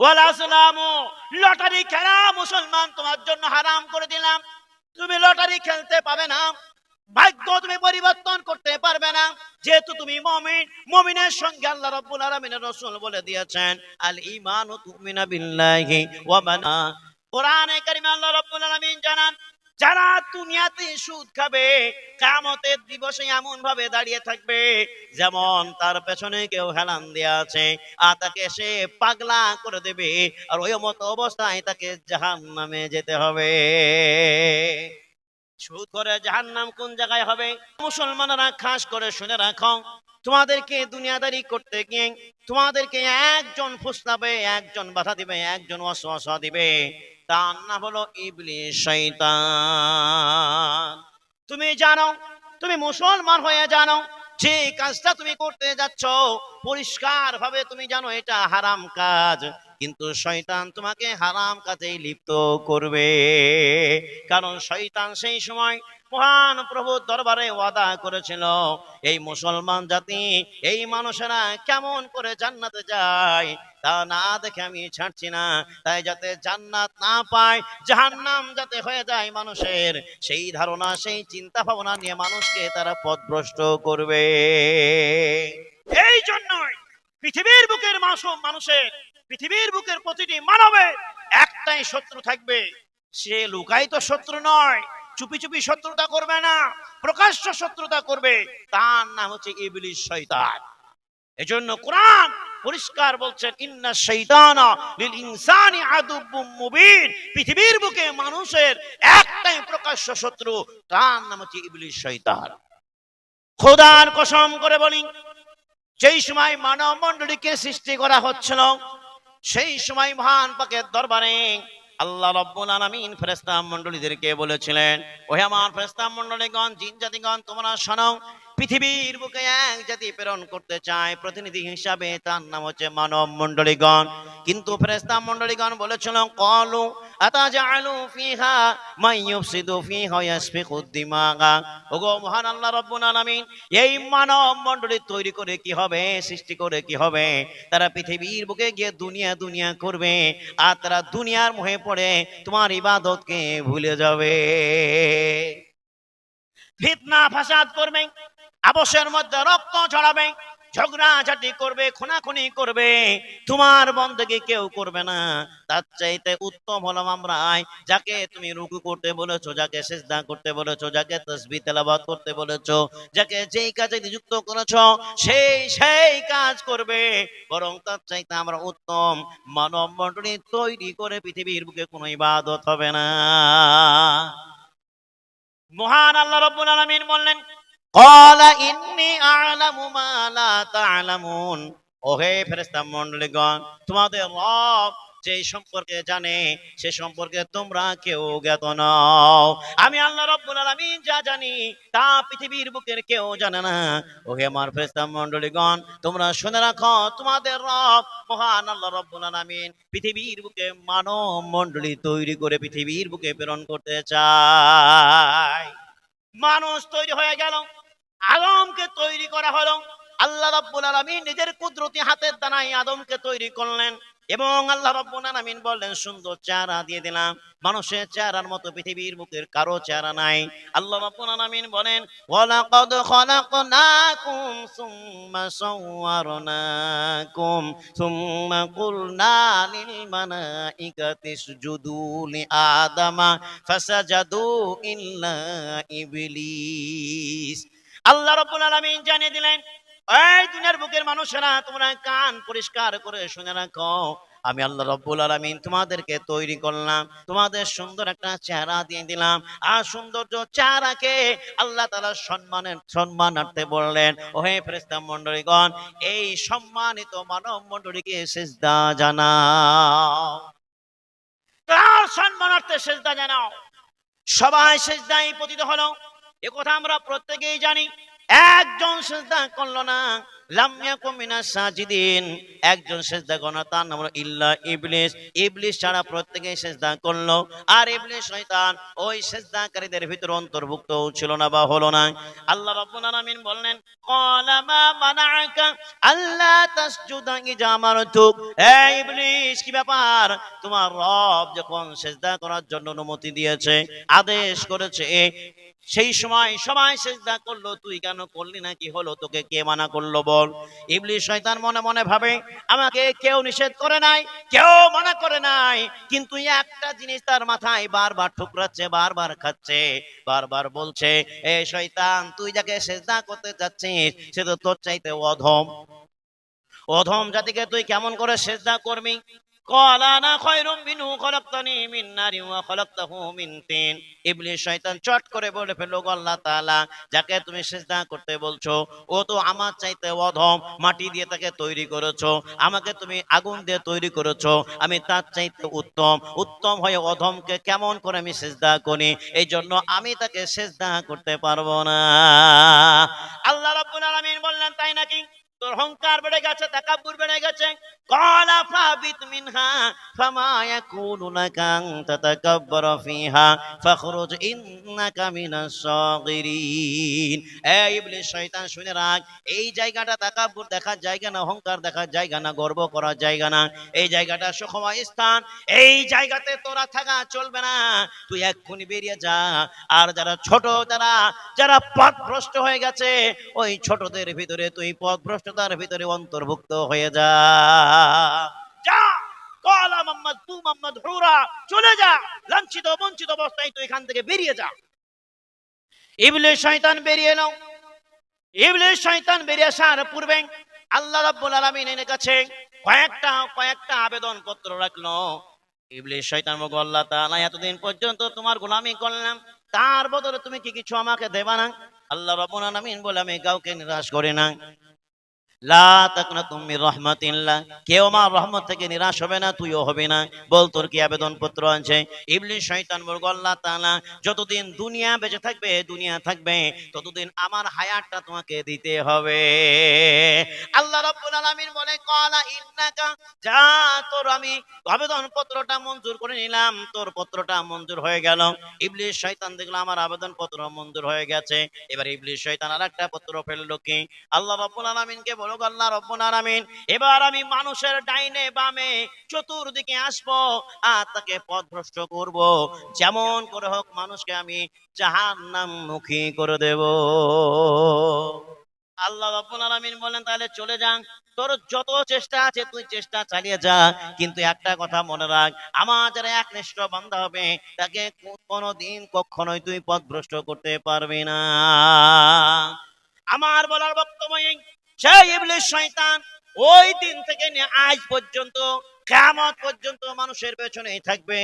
ওয়াল lottery খেলা মুসলমান তোমার জন্য হারাম করে দিলাম। তুমি লটারি খেলতে পাবে না। ভাগ্য তুমি পরিবর্তন করতে পারবে না। যেহেতু তুমি মমিন, মমিনের সঙ্গে আল্লাহ রব্বুল আলমিনের রসুল বলে দিয়েছেন, আল ইমান ও তুমিনা বিল্লাহি ওয়া কোরআনে কারিমে আল্লাহ রব্বুল আলামিন জানান যারা দুনিয়াতে সুদ খাবে কামতের দিবসে এমন ভাবে দাঁড়িয়ে থাকবে, যেমন তার পেছনে কেউ হেলান দেয়া আছে, আর তাকে সে পাগলা করে দেবে, আর ওই মতো অবস্থায় তাকে জাহান নামে যেতে হবে। সুদ করে জাহান নাম কোন জায়গায় হবে? মুসলমানরা খাস করে শুনে রাখো, তোমাদেরকে দুনিয়াদারি করতে গিয়ে তোমাদেরকে একজন ফুসলাবে, একজন বাধা দিবে, একজন অসহসা দিবে। তার নাম হলো ইবলিশ শয়তান। তুমি জানো, তুমি মুসলমান হয়ে জানো যে কাজটা তুমি করতে যাচ্ছ পরিষ্কার ভাবে তুমি জানো এটা হারাম কাজ। কিন্তু শয়তান তোমাকে হারাম কাজেই লিপ্ত করবে। কারণ শয়তান সেই সময় মহান প্রভুর দরবারে ওয়াদা করেছিল, এই মুসলমান জাতি, এই মানুষেরা কেমন করে জান্নাতে যায়? তা না দেখে আমি ছাড়ছি না। তাই যাতে জান্নাত না পায়, জাহান্নাম যাতে হয়ে যায় মানুষের, সেই ধারণা, সেই চিন্তা ভাবনা নিয়ে মানুষকে তারা পথভ্রষ্ট করবে। এই জন্যই পৃথিবীর বুকের মাসুম মানুষের, পৃথিবীর বুকের প্রতিটি মানবের একটাই শত্রু থাকবে। সে লুকাই তো শত্রু নয় চুপি চুপি শত্রুতা করবে না, প্রকাশ্য শত্রুতা করবে। তার নাম হচ্ছে ইবলিশ শয়তান। এজন্য কোরআন পরিষ্কার বলছেন ইন্না শৈতানা লিল ইনসানি আদুব্বুম মুবিন। পৃথিবীর বুকে মানুষের একটাই প্রকাশ্য শত্রু, তার নাম হচ্ছে ইবলিশ শয়তান। খোদার কসম করে বলি, যেই সময় মানব মণ্ডলীকে সৃষ্টি করা হচ্ছিল, সেই সময় মহান পাকের দরবারে আল্লাহ রব্বুল আলামিন ফেরেশতা মণ্ডলীদেরকে বলেছিলেন ওহে আমার ফেরেশতা মণ্ডলীগণ জিন জাতিগণ তোমরা শোনো পৃথিবীর বুকে এক জাতি প্রেরণ করতে চায়। প্রতিনিধি হিসাবে তার নাম হচ্ছে মানব মণ্ডলীগণ। কিন্তু ফেরেশতা মন্ডলীগণ বলেছিল, কলু আতাজালু ফিহা ইউফসিদু ফিহা ইয়াসফিকু দিমাগা। ওগো মহান আল্লাহ রব্বুল আলামিন, এই মানব মণ্ডলী তৈরি করে কি হবে, সৃষ্টি করে কি হবে? তারা পৃথিবীর বুকে গিয়ে দুনিয়া দুনিয়া করবে, আর তারা দুনিয়ার মোহে পড়ে তোমার ইবাদতকে ভুলে যাবে। ফিতনা ফাসাদ করবে আবসের মধ্যে রক্ত ছড়াবে, ঝগড়াঝাটি করবে, খুনাখুনি করবে, তোমার বন্ধকে কেউ করবে না। তার চাইতে উত্তম হলাম আমরা যাকে তুমি রুকু করতে বলেছ, যাকে সেজদা করতে বলেছ, যাকে তসবি তেলাবাদ করতে বলেছ, যাকে যেই কাজে নিযুক্ত করেছ, সেই সেই কাজ করবে। বরং তার চাইতে আমরা উত্তম, মানব মণ্ডলী তৈরি করে পৃথিবীর বুকে কোনো ইবাদত হবে না। মহান আল্লাহ রব্বুল আলামিন বললেন যে সম্পর্কে জানে, সে সম্পর্কে তোমরা কেউ জ্ঞাত নও। আমি আল্লাহ রব্বুল আলামিন যা জানি, তা পৃথিবীর বুকের কেউ জানে না। ওহে আমার ফেরেশতা মণ্ডলীগণ, তোমরা শুনে রাখো, তোমাদের রব মহান আল্লাহ রব্বুল আলামিন পৃথিবীর বুকে মানব মণ্ডলী তৈরি করে পৃথিবীর বুকে প্রেরণ করতে চায়। মানুষ তৈরি হয়ে গেল আদমকে তৈরি করা হলো। আল্লাহ রাব্বুল আলামিন নিজের কুদরতি হাতের দানায় আদমকে তৈরি করলেন এবং আল্লাহ রাব্বুল আলামিন বললেন, সুন্দর চেহারা দিয়ে দিলাম। মানুষের চেহারার মতো পৃথিবীর বুকের কারও চেহারা নাই। আল্লাহ রাব্বুল আলামিন বলেন, ওয়ালাকাদ খালাকনাকুম সুম্মা সাওয়ারনাকুম সুম্মা কুলনা লিল মালাইকাতি ইসজুদু লি আদামা ফাসাজাদু ইল্লা ইবলিস। আল্লাহ রাব্বুল আলামিন জানিয়ে দিলেন, এই দুনিয়ার বুকের মানুষেরা, তোমরা কান পরিষ্কার করে শুনে রাখো। আমি আল্লাহ রব্বুল আলামিন তোমাদেরকে তৈরি করলাম, তোমাদের সুন্দর একটা চেহারা দিয়ে দিলাম। আর সৌন্দর্য চেহারাকে আল্লাহ তাআলা সম্মানের, সম্মানার্থে বললেন, ওহে ফেরেশতা মণ্ডলীগণ, এই সম্মানিত মানব মণ্ডলীকে সেজদা জানাও। তার সম্মানার্থে সেজদা জানাও। সবাই সেজদায় পতিত হলো। এ কথা আমরা প্রত্যেকেই জানি। একজন সেজদা করল না একজন সেজদা করল তার নাম ইল্লা ইবলিস। ইবলিস ছাড়া প্রত্যেকে সেজদা করল। আর ইবলিস শয়তান ওই সেজদাকারীদের ভিতরে অন্তর্ভুক্ত ছিল না বা হলো না। আল্লাহ রাব্বুল আলামিন বললেন, ক্বালা মা মানাআকা আল্লা তাসজুদা ইজা আমারতুক এ ইবলিস, কি ব্যাপার? তোমার রব যখন সেজদা করার জন্য অনুমতি দিয়েছে, আদেশ করেছে সেই সময় সবাই সেজদা করল, তুই কেন করলি না? কি হলো? তোকে কে মানা করল বল? ইবলিস শয়তান মনে মনে ভাবে, আমাকে কেউ নিষেধ করে নাই, কেউ মানা করে নাই, কিন্তু একটা জিনিস তার মাথায় বারবার ঠুকরাচ্ছে, বারবার খাচ্ছে, বারবার বলছে, এ শয়তান, তুই যাকে সেজদা করতে যাচ্ছিস, সে তো তোর চাইতে অধম। অধম জাতিকে তুই কেমন করে সেজদা করবি? قال انا خير منه خلقتني من نار وخلقته من طين ইবলিস শয়তান চট করে বলে ফেললো গো আল্লাহ তাআলা যাকে তুমি সিজদা করতে বলছো ও তো আমার চাইতে অধম মাটি দিয়ে তাকে তৈরি করেছো আমাকে তুমি আগুন দিয়ে তৈরি করেছো আমি তার চাইতে উত্তম উত্তম হয়ে অধমকে কেমন করে আমি সিজদা করি এই জন্য আমি তাকে সিজদা করতে পারবো না আল্লাহ রাব্বুল আলামিন বললেন তাই নাকি তোর অহংকার বেড়ে গেছে, তাকাব্বুর বেড়ে গেছে। কলা ফাবিত মিনহা ফিহা, ফাখরুজ ইন্নাকা মিনাস সাগিরিন। এ ইবলিস, শয়তান, শুনে রাখ, এই জায়গাটা দেখার জায়গা না অহংকার দেখার জায়গা না, গর্ব করার জায়গা না। এই জায়গাটা সুখময় স্থান, এই জায়গাতে তোরা থাকা চলবে না। তুই এক্ষুনি বেরিয়ে যা। আর যারা ছোট, যারা যারা পথভ্রষ্ট হয়ে গেছে, ওই ছোটদের ভিতরে তুই পথভ্রষ্টতার ভিতরে অন্তর্ভুক্ত হয়ে যা। যা! কলা মোহাম্মদ মোহাম্মদ, হুরা, চলে যা! লাঞ্ছিত, বঞ্চিত অবস্থায় তুই এখান থেকে বেরিয়ে যা। ইবলিস শয়তান বেরিয়ে এলো ইবলিস শয়তান বেরিয়ে আসার পূর্বে আল্লাহ রাব্বুল আলামিনের কাছে কয়েকটা কয়েকটা আবেদন পত্র রাখল। ইবলিস শয়তান আল্লাহ তাআলা, এতদিন পর্যন্ত তোমার গোলামি করলাম। তার বদলে তুমি কি কিছু আমাকে দেবা না? আল্লাহ রাব্বুল আলামিন বলে, আমি কাউকে নিরাশ করি না। আল্লাহ তাআলা, যতদিন দুনিয়া বেঁচে থাকবে, দুনিয়া থাকবে, ততদিন আমার হায়াতটা তোমাকে দিতে হবে। আল্লাহ বলে ইন্নাকা, যা তোর আমি আবেদন পত্রটা মঞ্জুর করে নিলাম, তোর পত্রটা মঞ্জুর হয়ে গেল। ইবলিস শয়তান দেখল, আমার আবেদন পত্র মঞ্জুর হয়ে গেছে। এবার ইবলিস শয়তান আরেকটা পত্র ফেলল কি? আল্লাহ রাব্বুল আলামিনকে বলো আল্লাহ রাব্বুল আলামিন। এবার আমি মানুষের ডাইনে বামে চতুর্দিকে আসব আর তাকে পথভ্রষ্ট করব। যেমন করে হোক মানুষকে আমি জাহান্নাম মুখী করে দেব। আল্লাহ রাব্বুল আলামিন বলেন, তাহলে চলে যান। তোর যত চেষ্টা আছে তুই চেষ্টা চালিয়ে যা। কিন্তু একটা কথা মনে রাখ, আমার যারা একনিষ্ঠ বান্দা হবে, তাকে কোনোদিন কখনোই তুই পথভ্রষ্ট করতে পারবি না। আমার বলার বক্তব্য শয়তান ওই দিন থেকে আজ পর্যন্ত কেমন পর্যন্ত মানুষের পেছনেই থাকবে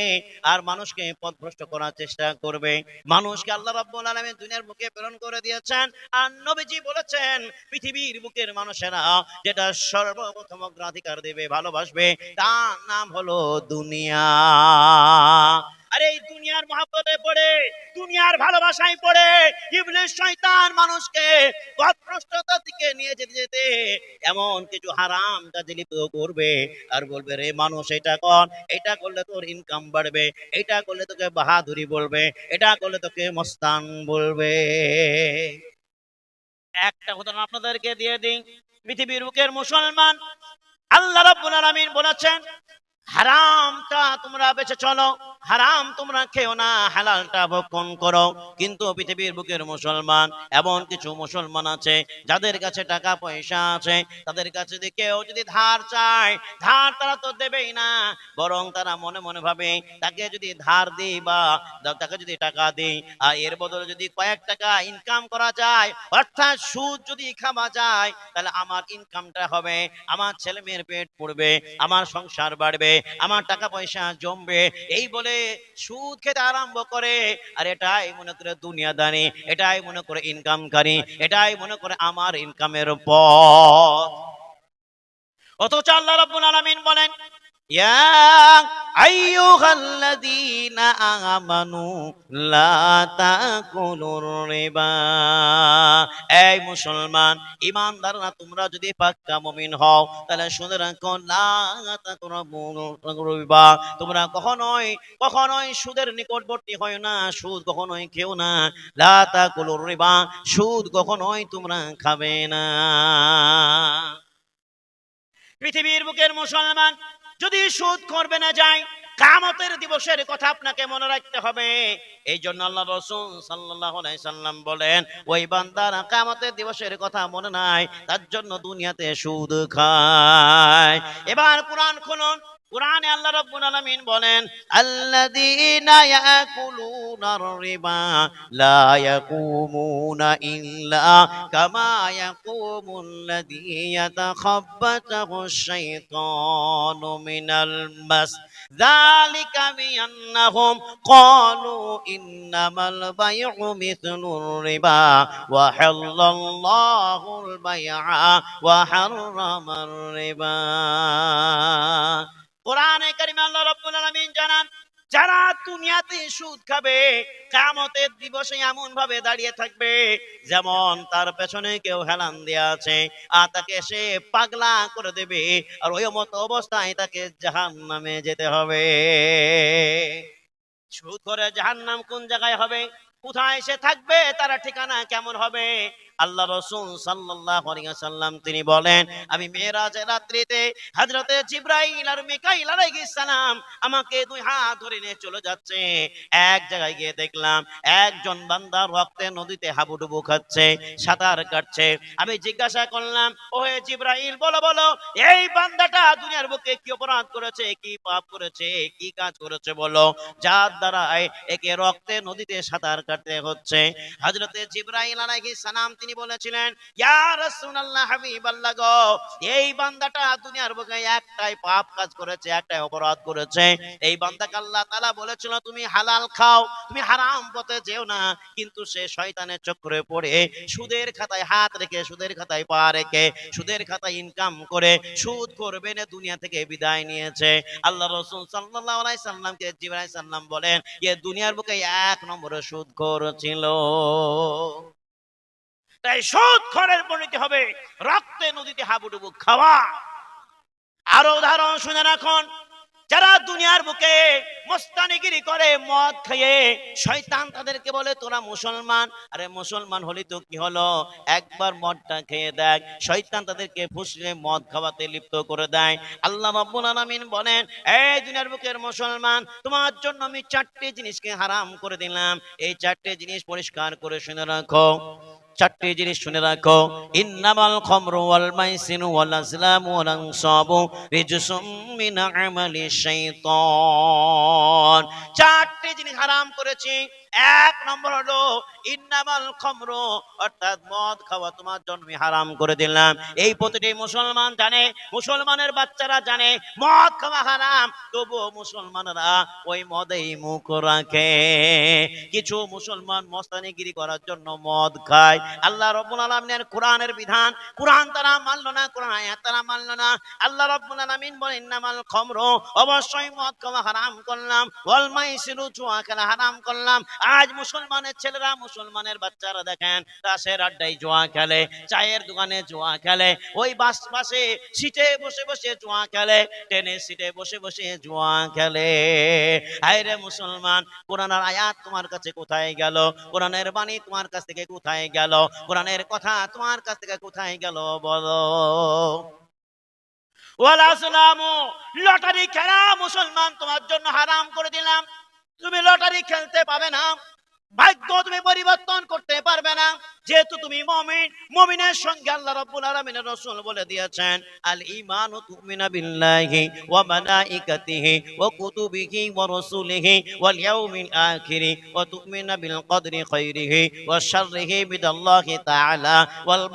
আর মানুষকে পথভ্রষ্ট করার চেষ্টা করবে। মানুষকে আল্লাহ রাব্বুল আলামিন দুনিয়ার মুখে প্রেরণ করে দিয়েছেন। আর নবীজি বলেছেন, পৃথিবীর বুকের মানুষেরা যেটা সর্বপ্রথম অগ্রাধিকার দেবে, ভালোবাসবে, তার নাম হলো দুনিয়া। আরে এই দুনিয়ার মহাব্বতে পড়ে, দুনিয়ার ভালোবাসায় পড়ে, ইবলিস শয়তান মানুষকে পথভ্রষ্টতার দিকে নিয়ে যেতে যেতে এমন কিছু হারাম কাজে করবে। আর বলবে, রে মানুষ, এটা কর, এটা করলে তোর ইনকাম বাড়বে, এটা করলে তোকে বাহাদুরি বলবে, এটা করলে তোকে মস্তান বলবে। একটা উদাহরণ আপনাদেরকে দিয়ে দিই, পৃথিবীর বুকের মুসলমান আল্লাহ রাব্বুল আলামিন বলেছেন হারামটা তোমরা বেঁচে চলো, হারাম তোমরা খেও না, হালালটা ভক্ষণ করো। কিন্তু পৃথিবীর বুকের মুসলমান, এমন কিছু মুসলমান আছে, যাদের কাছে টাকা পয়সা আছে, তাদের কাছে যদি কেউ যদি ধার চায়, ধার তারা তো দেবেই না, বরং তারা মনে মনে ভাবে, তাকে যদি ধার দিই বা তাকে যদি টাকা দিই, আর এর বদলে যদি কয়েক টাকা ইনকাম করা যায়, অর্থাৎ সুদ যদি খাওয়া যায়, তাহলে আমার ইনকামটা হবে, আমার ছেলে মেয়ের পেট পড়বে, আমার সংসার বাড়বে আমার টাকা পয়সা জমবে। এই বলে সুদ খেতে আরম্ভ করে। আর এটাই মনে করে দুনিয়াদানি, এটাই মনে করে ইনকামকারী এটাই মনে করে আমার ইনকামের পথ। অথচ আল্লাহ রাব্বুল আলামিন বলেন আমানু লা তাকুলুর রিবা এই মুসলমান, ইমানদাররা, তোমরা যদি পাক্কা মুমিন হও, তাহলে শুনে রাখো, লা তোমরা কখনোই কখনোই সুদের নিকটবর্তী হয় না, সুদ কখনোই খেও না। লা তাকুলুর রিবা, সুদ কখনোই তোমরা খাবে না। পৃথিবীর বুকের মুসলমান যদি সুদ করবে না যায়, কামতের দিবসের কথা আপনাকে মনে রাখতে হবে। এই জন্য আল্লাহ রসুল সাল্লাহ সাল্লাম বলেন, ওই বান্দার কামতের দিবসের কথা মনে নাই, তার জন্য দুনিয়াতে সুদ খায়। এবার কোরআন খুলুন কোরআনে আল্লাহ রাব্বুল আলামিন বলেন আল্লাযীনা ইয়াকুলুনার রিবা লা ইয়াকুমুনা ইল্লা কামা ইয়াকুমুল লাযী ইয়াতাখাব্বাতাহু আশ-শাইতানু মিনাল মাস ذلك بأنهم قالوا إنما البيع مثل الربا وحل الله البيع وحرم الربا কোরআনে কারিমে আল্লাহ রাব্বুল আলামিন জানান, যারা দুনিয়াতে সুদ খাবে কামতের দিবসে এমন ভাবে দাঁড়িয়ে থাকবে, যেমন তার পেছনে কেউ হেলান দেয়া আছে, আর তাকে সে পাগলা করে দেবে, আর ওই মতো অবস্থায় তাকে জাহান নামে যেতে হবে। সুদ করে জাহান্নাম কোন জায়গায় হবে? কোথায় সে থাকবে? তার ঠিকানা কেমন হবে? আল্লাহ রসুল আলাইহি সাল্লাম তিনি বলেন, আমি মেরাজের রাত্রিতে হযরতে জিব্রাইল আর মিকাইল আলাইহিস সালাম আমাকে দুই হাত ধরে নিয়ে চলে যাচ্ছে। এক জায়গায় গিয়ে দেখলাম একজন বান্দা রক্তে নদীতে হাবুডুবু খাচ্ছে, সাঁতার কাটছে। আমি জিজ্ঞাসা করলাম, ওহে জিব্রাইল, বলো বলো, এই বান্দাটা দুনিয়ার বুকে কি অপরাধ করেছে, কি পাপ করেছে, কি কাজ করেছে, বলো? যার দ্বারা একে রক্তে নদীতে সাঁতার কাটতে হচ্ছে। হযরতে জিব্রাইল আলাইহিস সালাম তিনি বলেছিলেন এই বান্দাটা দুনিয়ার বুকে একটাই পাপ কাজ করেছে, একটাই অপরাধ করেছে। এই বান্দাকে আল্লাহ তাআলা বলেছিল, তুমি হালাল খাও, তুমি হারাম পথে যেও না, কিন্তু সে শয়তানের চক্রে পড়ে, সুদের খাতায় হাত রেখে, সুদের খাতায় পা রেখে, সুদের খাতায় ইনকাম করে, সুদ করবে না, দুনিয়া থেকে বিদায় নিয়েছে। আল্লাহ রসুল সাল্লাল্লাহু আলাইহি সাল্লামকে জিবরাইল সাল্লাম বলেন, এ দুনিয়ার বুকে এক নম্বরে সুদ ছিল তাই সুদ খরের পরিণতি হবে, রক্তে নদীতে হাবুডুবু খাওয়া। আরও উদাহরণ শুনে রাখুন, যারা দুনিয়ার বুকে মস্তানিগিরি করে, মদ খেয়ে শয়তান তাদেরকে বলে, তোরা মুসলমান? আরে মুসলমান হলি তো কি হলো? একবার মদটা খেয়ে দেখ, শয়তান তাদেরকে ফুসলে মদ খাওয়াতে লিপ্ত করে দেয়। আল্লাহ রাব্বুল আলামিন বলেন, এই দুনিয়ার বুকের মুসলমান, তোমার জন্য আমি চারটি জিনিসকে হারাম করে দিলাম। এই চারটি জিনিস পরিষ্কার করে শুনে রাখো। চারটি জিনিস শুনে রাখো। ইন্নামাল খমরু ওয়াল মাইসিরু ওয়াল আজলামু ওয়াল আনসাবু রিজসুম মিন আমালি শাইতান। চারটি জিনিস হারাম করেছি। এক নম্বর হলো, ইন্নামাল খামরু অর্থাৎ মদ খাওয়া তোমার জন্য হারাম করে দিলাম। এই প্রতিটি মুসলমান জানে, মুসলমানের বাচ্চারা জানে, মদ খাওয়া হারাম। তবুও মুসলমানরা ওই মদেই মুখ রাখে। কিছু মুসলমান মস্তানিগিরি করার জন্য মদ খায়। আল্লাহ রব্বুল আলামিনের কোরআনের বিধান। কোরআন তারা মানলো না, কোরআন আয়াত তারা মানলো না। আল্লাহ রব্বুল আলামিন বলেন, ইন্নামাল খামরু অবশ্যই মদ খাওয়া হারাম করলাম। ওয়াল মাইসিরু, জুয়া খেলা হারাম করলাম। আজ মুসলমানের ছেলেরা, মুসলমানের বাচ্চারা দেখেন তাসের আড্ডায় জোয়া খেলে, চায়ের দোকানে জোয়া খেলে, ওই বাস বাসে সিটে বসে বসে জোয়া খেলে ট্রেনের সিটে বসে বসে জোয়া খেলে। আইরে মুসলমান, কোরআনের আয়াত তোমার কাছে কোথায় গেল? কোরআনের বাণী তোমার কাছ থেকে কোথায় গেল? কোরআনের কথা তোমার কাছ থেকে কোথায় গেল বলো? ওয়ালা সালামু লটারি খেলা মুসলমান তোমার জন্য হারাম করে দিলাম। তুমি লটারি খেলতে পাবে না। ভাগ্য তুমি পরিবর্তন করতে পারবে না। যেহেতু তুমি মমিন, মমিনের সঙ্গে আল্লাহ রাব্বুল আলামিনের রাসূল বলে দিয়েছেন, আল ঈমানু তুমিনা বিল্লাহি মালাইকাতিহি কুতুবিহি ইয়াউমিল তুমিনা বিল কদরি বিদাল্লাহি তাআলা ওয়াল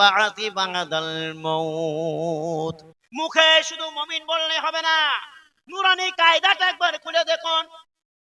মাউত। মুখে শুধু মমিন বললে হবে না। নুরানি কায়দাটা একবার খুলে দেখুন।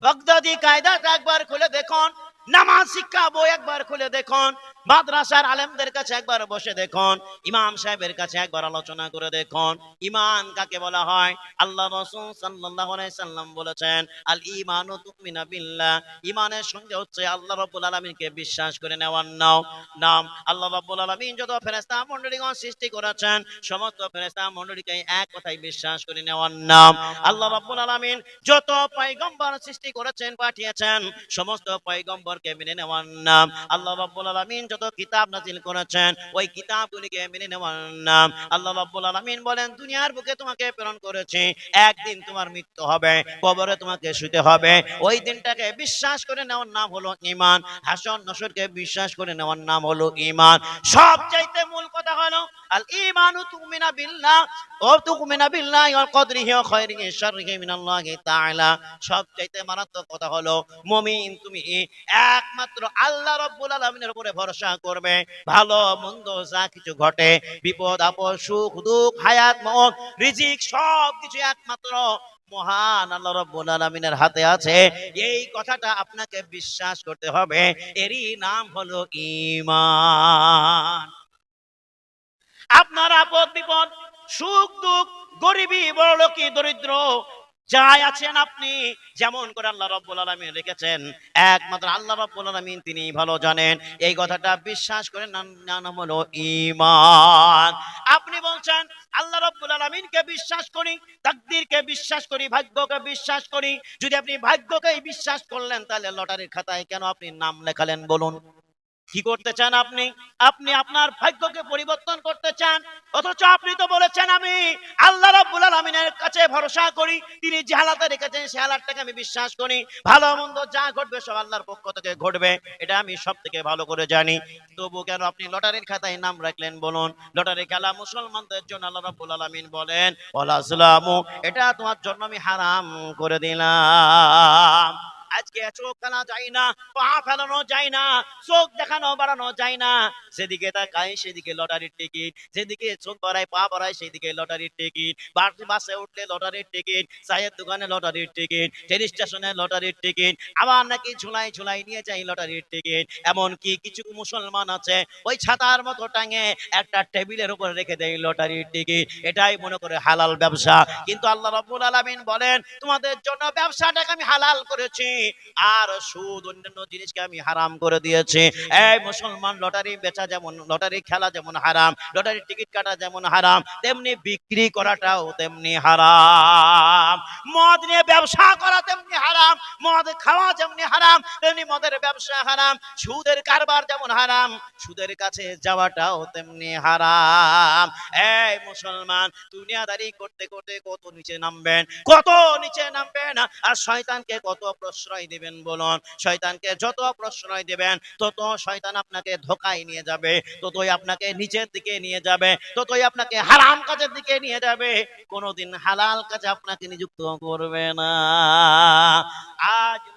বগদাদি কায়দা একবার খুলে দেখুন নামাজ শিক্ষা বই একবার খুলে দেখুন মাদ্রাসার আলেমদের কাছে একবার বসে দেখুন, ইমাম সাহেবের কাছে একবার আলোচনা করে দেখুন। ইমান কাকে বলা হয়? আল্লাহ রসুল সাল্লাল্লাহু সাল্লাম বলেছেন, আল ঈমানু তুমিনা বিল্লাহ। ইমানের সঙ্গে হচ্ছে আল্লাহ রাব্বুল আলামিনকে বিশ্বাস করে নেওয়ার নাম নাম, আল্লাহ রাব্বুল আলামিন যত ফেরেশতা মণ্ডলীগণ সৃষ্টি করেছেন, সমস্ত ফেরেশতা মণ্ডলীকে এক কথায় বিশ্বাস করে নেওয়ার নাম। আল্লাহ রাব্বুল আলামিন যত পয়গম্বর সৃষ্টি করেছেন, পাঠিয়েছেন, সমস্ত পয়গম্বরকে মেনে নেওয়ার নাম। আল্লাহ রাব্বুল আলামিন যত কিতাব নাজিল করেছেন, ওই কিতাবগুলিকে মেনে নেওয়ার নাম আল্লাহ রাব্বুল আলামিন বলেন, দুনিয়ার বুকে তোমাকে প্রেরণ করেছি, একদিন তোমার মৃত্যু হবে, কবরে তোমাকে শুতে হবে। ওই দিনটাকে বিশ্বাস করে নেওয়ার নাম হলো ঈমান, হাসন নসরকে বিশ্বাস করে নেওয়ার নাম হলো ঈমান। সব চাইতে মূল কথা হলো আল ঈমানু তুমিনা বিল্লাহ, ও তুমিনা বিল্লাহ ওয়া কদরিহি ওয়া খায়রিহি শাররিহি মিনাল্লাহি তাআলা। সব চাইতে মারাত্মক কথা হলো, মুমিন, তুমি একমাত্র আল্লাহ রাব্বুল আলামিনের উপরে ভরসা করবে, ভালো মন্দ যা কিছু ঘটে, বিপদ, আপদ, সুখ, দুঃখ, হায়াত মত রিজিক সব কিছু একমাত্র মহান আল্লাহ রাব্বুল আলামিনের হাতে আছে। এই কথাটা আপনাকে বিশ্বাস করতে হবে, এরই নাম হলো ঈমান। আপনার আপদ বিপদ সুখ দুঃখ গরিবী, বড়লোকি, দরিদ্র যাই আছেন আপনি, যেমন করে আল্লাহ রব্বুল আলমিন রেখেছেন একমাত্র আল্লাহ রব্বুল আলমিন তিনি ভালো জানেন। এই কথাটা বিশ্বাস করে নাম- হলো ইমান আপনি বলছেন, আল্লাহ রব্বুল আলমিনকে বিশ্বাস করি, তাকদিরকে বিশ্বাস করি, ভাগ্যকে বিশ্বাস করি। যদি আপনি ভাগ্যকেই বিশ্বাস করলেন, তাহলে লটারির খাতায় কেন আপনি নাম লেখালেন বলুন? কি করতে চান আপনি? আপনি আপনার ভাগ্যকে পরিবর্তন করতে চান। অথচ আপনি তো বলেছেন আমি আল্লাহ রাব্বুল আলামিনের কাছে ভরসা করি, তিনি যে হালাতে রেখেছেন সে হালাতটাকে আমি বিশ্বাস করি। ভালো মন্দ যা ঘটবে সব আল্লাহর পক্ষ থেকে ঘটবে, এটা আমি সব থেকে ভালো করে জানি। তবু কেন আপনি লটারির খাতায় নাম রাখলেন বলুন? লটারি খেলা মুসলমানদের জন্য আল্লাহ রাব্বুল আলামিন বলেন ওয়ালাসলামু এটা তোমার জন্য আমি হারাম করে দিলাম। আজকে চোখ ফেলা যায় না, পা ফেলানো যায় না, চোখ দেখানো বাড়ানো যায় না। সেদিকে তাকাই সেদিকে লটারির টিকিট যেদিকে চোখ বাড়ায়, পা বাড়ায়, সেদিকে লটারির টিকিট। বাসে উঠলে লটারির টিকিট, চায়ের দোকানে লটারির টিকিট ট্রেন স্টেশনে লটারির টিকিট, আবার নাকি ঝুলাই ঝুলাই নিয়ে যাই লটারির টিকিট। এমন কি কিছু মুসলমান আছে, ওই ছাতার মতো টাঙে একটা টেবিলের উপর রেখে দেয় লটারির টিকিট। এটাই মনে করে হালাল ব্যবসা। কিন্তু আল্লাহ রাব্বুল আলামিন বলেন, তোমাদের জন্য ব্যবসাটাকে আমি হালাল করেছি। আর সুদ অন্যান্য জিনিসকে আমি হারাম করে দিয়েছি। এই মুসলমান লটারি বেচা যেমন, লটারি খেলা যেমন হারাম লটারি টিকিট কাটা যেমন হারাম, তেমনি বিক্রি করাটাও তেমনি হারাম। মদ নিয়ে ব্যবসা করা তেমনি হারাম, মদ খাওয়া যেমনি হারাম, তেমনি মদের ব্যবসা হারাম, সুদের কারবার যেমন হারাম, সুদের কাছে যাওয়াটাও তেমনি হারাম। এই মুসলমান, দুনিয়াদারি করতে করতে কত নিচে নামবেন, কত নিচে নামবেন, আর শয়তানকে কত প্রশ্রয় দিবেন বলুন। শয়তানকে যত প্রশ্রয় দিবেন, তত শয়তান আপনাকে ধোকায় নিয়ে যাবে, ততই আপনাকে নিচের দিকে নিয়ে যাবে, ততই আপনাকে হারাম কাজের দিকে নিয়ে যাবে। কোনোদিন হালাল কাজে আপনাকে নিযুক্ত করবে না। আজ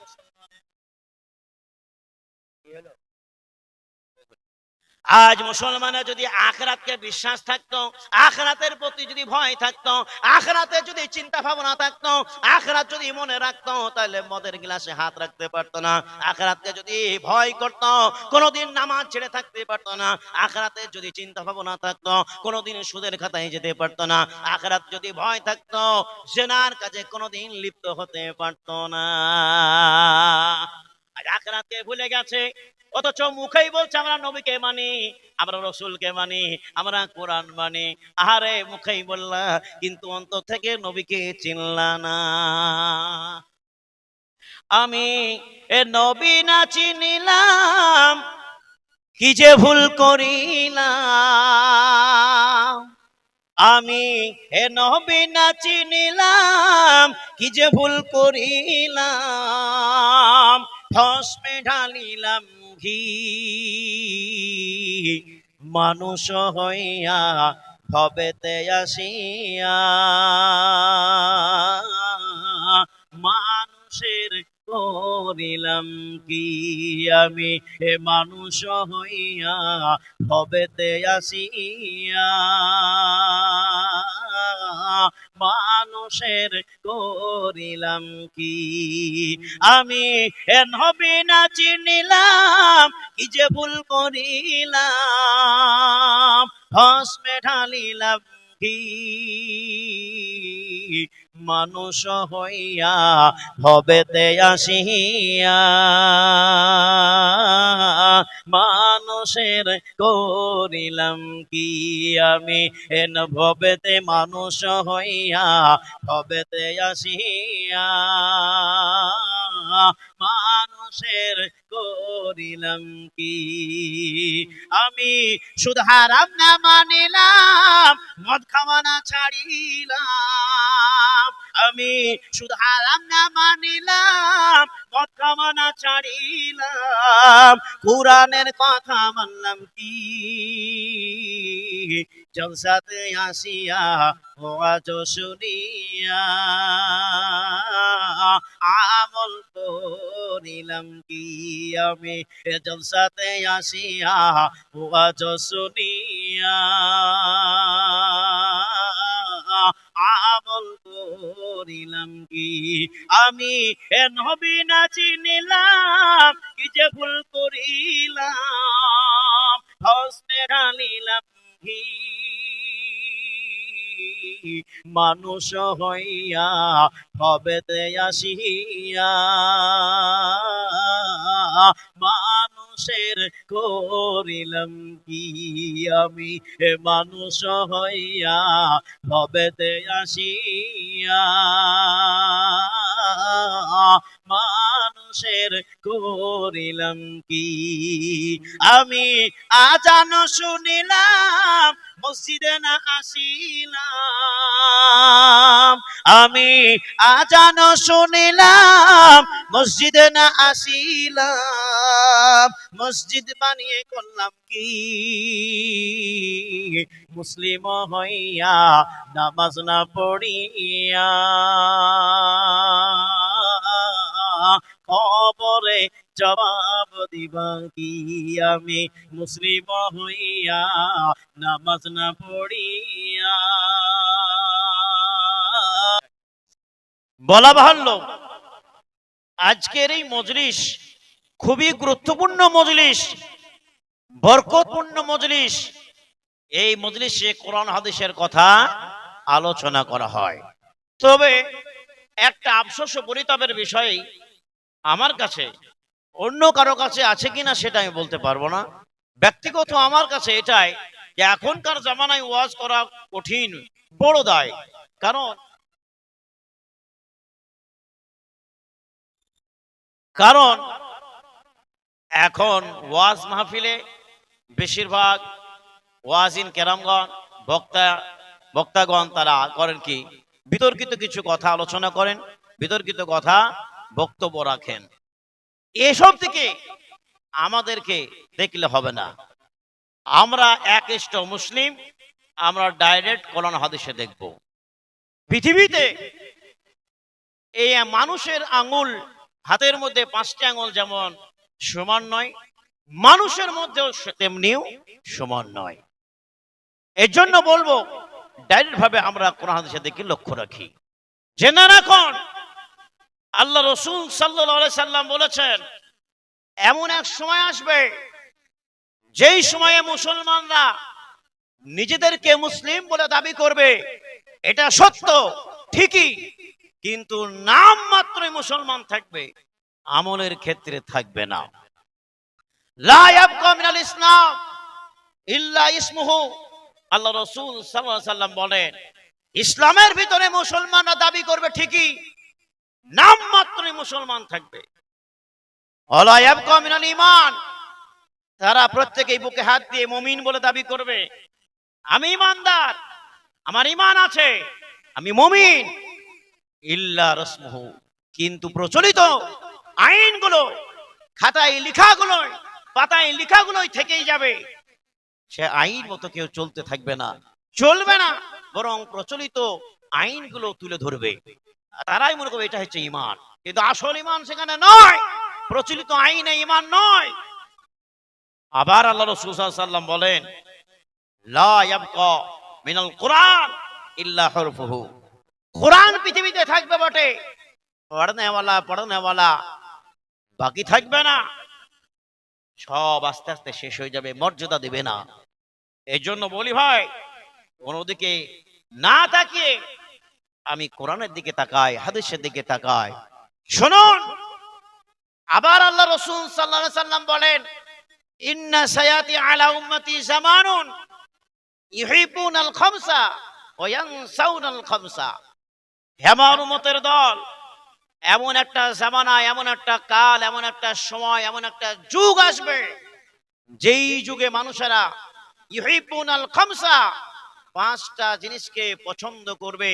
আজ মুসলমানের যদি আখরাতকে বিশ্বাস থাকতো, আখরাতের প্রতি যদি ভয় থাকতো, আখরাতে যদি চিন্তা ভাবনা থাকতো, আখরাত যদি মনে রাখতো, তাহলে মদের গ্লাসে হাত রাখতে পারতো না। আখরাতকে যদি ভয় করত, কোনোদিন নামাজ ছেড়ে থাকতে পারতো না। আখরাতে যদি চিন্তা ভাবনা থাকতো, কোনোদিন সুদের খাতায় যেতে পারতো না। আখরাত যদি ভয় থাকতো, জেনার কাজে কোনোদিন লিপ্ত হতে পারতো না। আখরাতকে ভুলে গেছে অথচ মুখেই বলছে, আমরা নবীকে মানি, আমরা রসুলকে মানি, আমরা কোরআন মানি। আহারে, মুখেই বললা, কিন্তু অন্তর থেকে নবীকে চিনলা না। আমি এ নবী না চিনিলাম, কি যে ভুল করিলাম? আমি এ নবী না চিনিলাম, কি যে ভুল করিলাম? ভস্মে ঢালিলাম ঘি। মানুষ হইয়া ভবেতে আসিয়া, মানুষের করিলাম কি? আমি হে মানুষ হইয়া ভবেতে আসিয়া। মানুষের করিলাম কি? আমি নবী না চিনিলাম কি যে ভুল করিলাম? হসমে ঢালিলাম কি? মানুষ হইয়া ভবেতে আসিয়া, মানুষের করিলাম কি আমি? এন ভবেতে মানুষ হইয়া ভবেতে আসিয়া, মানুষের করিলাম কি? আমি শুধু হারাম না মানিলাম, মদ খাওয়া না ছাড়িলাম। আমি শুধু হারাম না মানিলাম, মদ খাওয়া না ছাড়িলাম। কোরআনের কথা মানলাম কি? জলসাতে আসিয়া আজ শুনিয়া আমল করিলাম কি আমি? জলসাতে আসিয়া শুনিয়া আমল কি আমি? এ নবী না চিনিলাম কি যে ভুল করিলাম মানুষ হইয়া কবে আসিয়া মানুষের করিলাম কি? আমি এ মানুষ হইয়া ভবেতে আসিয়া মানুষের করিলাম কি? আমি আজান শুনিলাম মসজিদে না আসিলাম। আমি আজান শুনিলাম, মসজিদে না আসিলাম। মসজিদ বানিয়ে করলাম কি? মুসলিম হইয়া নামাজ না পড়িয়া খবরে জবাব দিবা আমি মুসলিম হইয়া নামাজ না পড়িয়া। বলা বাহুল্য, আজকের এই মজলিস খুবই গুরুত্বপূর্ণ মজলিস, বরকতপূর্ণ মজলিস। এই মজলিসে কোরআন হাদিসের কথা আলোচনা করা হয়। তবে একটা আফসোস পরিতাপের বিষয় আমার কাছে অন্য কারও কাছে আছে কিনা সেটা আমি বলতে পারব না। ব্যক্তিগত আমার কাছে এটাই যে এখনকার জামানায় ওয়াজ করা কঠিন, বড় দায়। কারণ কারণ এখন ওয়াজ মাহফিলে বেশিরভাগ ওয়াজিন কেরামগণ, বক্তা, বক্তাগণ তারা করেন কি? বিতর্কিত কিছু কথা আলোচনা করেন, বিতর্কিত কথা বক্তব্য রাখেন। এসব থেকে আমাদেরকে দেখলে হবে না। আমরা এক ইষ্ট মুসলিম, আমরা ডাইরেক্ট কোরআন হাদিসে দেখব। পৃথিবীতে এই মানুষের আঙুল, হাতের মধ্যে পাঁচটি আঙুল যেমন সমান নয়, মানুষের মধ্যেও তেমনিও সমান নয়। এর জন্য বলব ডাইরেক্ট ভাবে আমরা কোরআন হাদিসের দিকে লক্ষ্য রাখি। জেনে রাখুন আল্লাহ রসুল সাল্লাম বলেছেন, এমন এক সময় আসবে, যেই সময়ে মুসলমানরা নিজেদেরকে মুসলিম বলে দাবি করবে, এটা সত্য, ঠিকই, কিন্তু নাম মাত্রই মুসলমান থাকবে, আমলের ক্ষেত্রে থাকবে না। ইসলাম ইল্লা আল্লাহ রসুল সাল্লাম বলেন, ইসলামের ভিতরে মুসলমানরা দাবি করবে ঠিকই নাম মাত্রই মুসলমান থাকবে। ঈমান। তারা প্রত্যেকেই বুকে হাত দিয়ে মমিন বলে দাবি করবে। আমি ইমানদার আমার ইমান আছে, আমি মমিন। ইল্লা রসমুহু, কিন্তু প্রচলিত আইনগুলো, খাতায় লেখাগুলো পাতায় লেখাগুলোই থেকেই যাবে। সে আইন মতো কেউ চলতে থাকবে না, চলবে না, বরং প্রচলিত আইনগুলো তুলে ধরবে। তারাই মনে করবে এটা হচ্ছে ইমান কিন্তু আসল ইমান সেখানে নয়, প্রচলিত আইনে ইমান নয়। আবার আল্লাহ রসুল সাল্লাম বলেন মিনাল কোরআন কোরআন পৃথিবীতে থাকবে বটে, পড়নেওয়ালা পড়নেওয়ালা বাকি থাকবে না। সব আস্তে আস্তে শেষ হয়ে যাবে, মর্যাদা দেবে না। এই জন্য বলি ভাই কোনোদিকে না তাকিয়ে আমি কোরআনের দিকে তাকাই, হাদিসের দিকে তাকাই। শুনুন, আবার আল্লাহ রসুল সাল্লাল্লাহু সাল্লাম বলেন, ইন্না সায়াতি আলা উম্মতি জামানুন ইউহিবুনাল খামসা ওয়া ইয়ানসাউনাল খামসা হে আমার উম্মতের দল, এমন একটা জামানা, এমন একটা কাল, এমন একটা সময়, এমন একটা যুগ আসবে, যেই যুগে মানুষেরা ইউহিবুনাল খামসা পাঁচটা জিনিসকে পছন্দ করবে।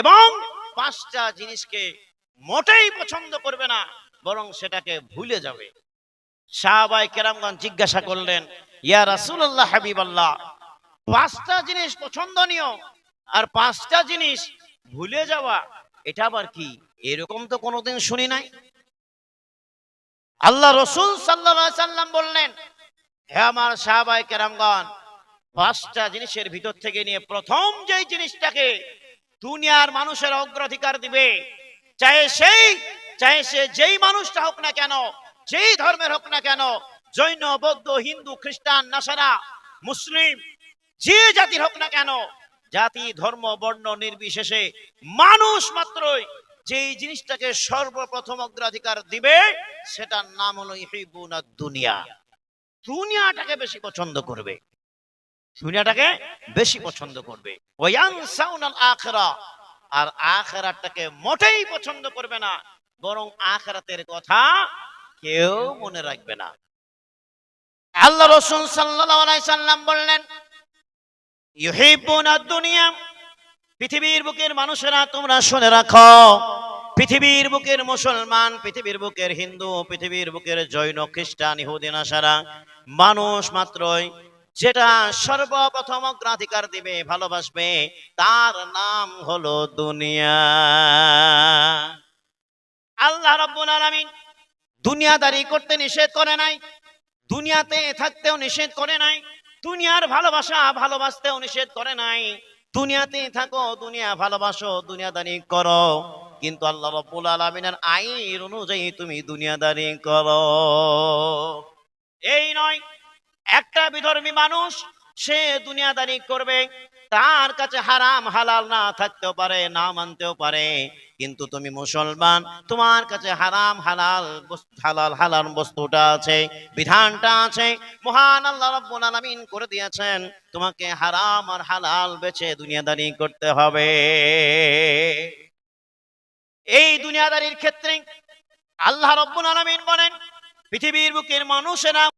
এবং পাঁচটা জিনিসকে মোটেই পছন্দ করবে না, বরং সেটাকে ভুলে যাবে। সাহাবাই কেরামগঞ্জ জিজ্ঞাসা করলেন, ইয়া রাসূলুল্লাহ হাবিবাল্লাহ, পাঁচটা জিনিস পছন্দনীয় আর পাঁচটা জিনিস ভুলে যাওয়া, এটা আবার কি? এরকম তো কোনোদিন শুনি নাই। আল্লাহ রসুল সাল্লাম বললেন, হে আমার সাহাবাই কেরামগণ পাঁচটা জিনিসের ভিতর থেকে নিয়ে প্রথম যেই জিনিসটাকে দুনিয়ার মানুষের অগ্রাধিকার দিবে চাहे সেই চাहे সে যেই মানুষটা হোক না কেন, যেই ধর্মের হোক না কেন, জৈন, বৌদ্ধ, হিন্দু, খ্রিস্টান, নাসারা, মুসলিম, যে জাতির হোক না কেন, জাতি, ধর্ম, বর্ণ নির্বিশেষে মানুষ মাত্রই যেই জিনিসটাকে সর্বপ্রথম অগ্রাধিকার দিবে, সেটার নাম হলো দুনিয়া দুনিয়াটাকে বেশি পছন্দ করবে। দুনিয়াটাকে বেশি পছন্দ করবে। আর আখেরাতটাকে মোটেই পছন্দ করবে না, বরং আখেরাতের কথা কেউ মনে রাখবে না। আল্লাহ রসুল সাল্লাম বললেন দুনিয়া, পৃথিবীর বুকের মানুষেরা তোমরা শুনে রাখো, পৃথিবীর বুকের মুসলমান, পৃথিবীর বুকের হিন্দু, পৃথিবীর বুকের জৈন, খ্রিস্টান ইহুদি নাসারা মানুষ মাত্রই যেটা সর্বপ্রথম অগ্রাধিকার দিবে, ভালোবাসবে, তার নাম হলো দুনিয়া। আল্লাহ রাব্বুল আলামিন দুনিয়াদারি করতে নিষেধ করে নাই, দুনিয়াতে থাকতেও নিষেধ করে নাই, দুনিয়ার ভালোবাসা ভালোবাসতেও নিষেধ করে নাই, দুনিয়াতে থাকো, দুনিয়া ভালোবাসো, দুনিয়াদারি করো। কিন্তু আল্লাহ রাব্বুল আলামিনের আইন অনুযায়ী তুমি দুনিয়াদারি করো। এই নয় একটা বিধর্মী মানুষ, সে দুনিয়াদারি করবে, তার কাছে হারাম, হালাল না থাকতেও পারে, না মানতেও পারে। কিন্তু তুমি মুসলমান, তোমার কাছে হারাম, হালাল হালাল হালাল বস্তুটা আছে, বিধানটা আছে। মহান আল্লাহ রাব্বুল আলামিন করে দিয়েছেন, তোমাকে হারাম আর হালাল বেছে দুনিয়াদারি করতে হবে। এই দুনিয়াদারির ক্ষেত্রে আল্লাহ রাব্বুল আলামিন বলেন, পৃথিবীর বুকের মানুষেরা